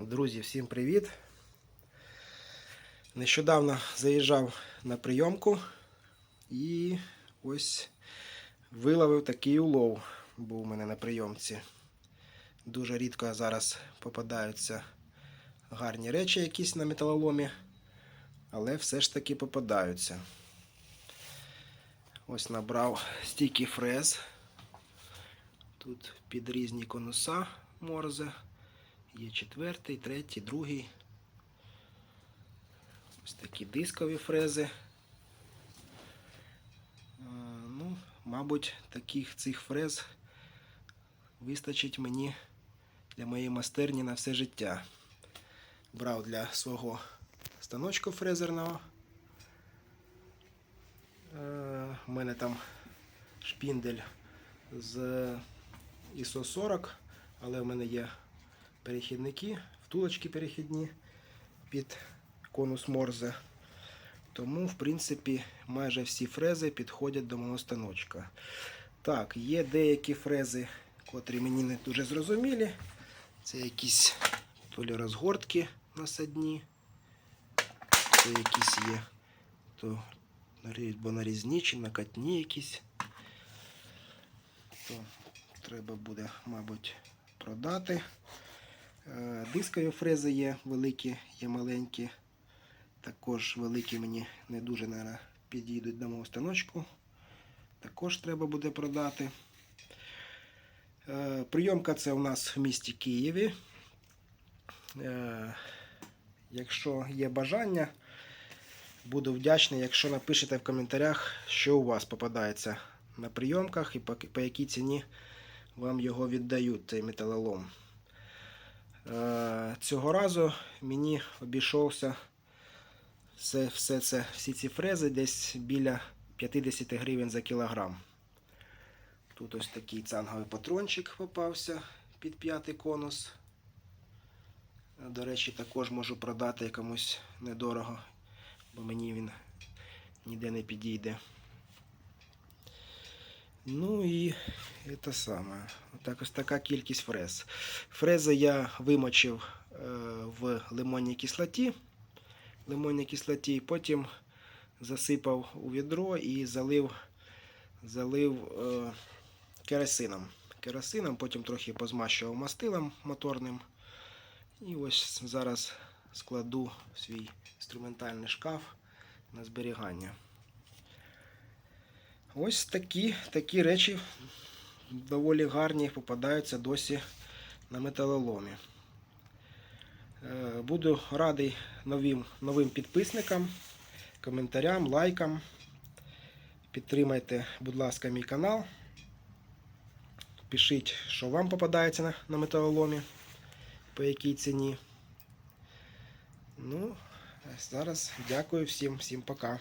Друзі, всім привіт! Нещодавно заїжджав на прийомку і ось виловив такий улов. Був у мене на прийомці. Дуже рідко зараз попадаються гарні речі якісь на металоломі, але все ж таки попадаються. Ось набрав стільки фрез. Тут під різні конуса морзе. Є четвертий, третій, другий. Ось такі дискові фрези. Ну, мабуть, таких цих фрез вистачить мені для моєї майстерні на все життя. Брав для свого станочку фрезерного. Е, У мене там шпіндель з ISO 40, але в мене є перехідники, втулочки перехідні під конус Морзе. Тому, в принципі, майже всі фрези підходять до мого станочка. Так, є деякі фрези, котрі мені не дуже зрозумілі. Це якісь то лі розгортки насадні, то якісь є то нарізні чи накатні якісь. То треба буде, мабуть, продати. Е, Дискові фрези є великі, є маленькі. Також великі мені не дуже наверное, підійдуть до мого станочку. Також треба буде продати. Е, Прийомка це у нас в місті Києві. Е, Якщо є бажання, буду вдячний, якщо напишете в коментарях, що у вас попадається на прийомках і по, по якій ціні вам його віддають, цей металолом. Цього разу мені обійшовся все, все це, всі ці фрези десь біля 50 гривень за кілограм. Тут ось такий цанговий патрончик попався під п'ятий конус. До речі, також можу продати якомусь недорого, бо мені він ніде не підійде. Ну і це саме. Так, ось така кількість фрез. Фрези я вимочив в лимонній кислоті. Лимонній кислоті, потім засипав у відро і залив, залив е, керосином. Керосином, потім трохи позмащував мастилом моторним. І ось зараз складу свій інструментальний шкаф на зберігання. Ось такі, такі речі доволі гарні попадаються досі на металоломі. Е, Буду радий новим, новим підписникам, коментарям, лайкам. Підтримайте, будь ласка, мій канал. Пишіть, що вам попадається на, на металоломі, по якій ціні. Ну, зараз дякую всім, всім пока.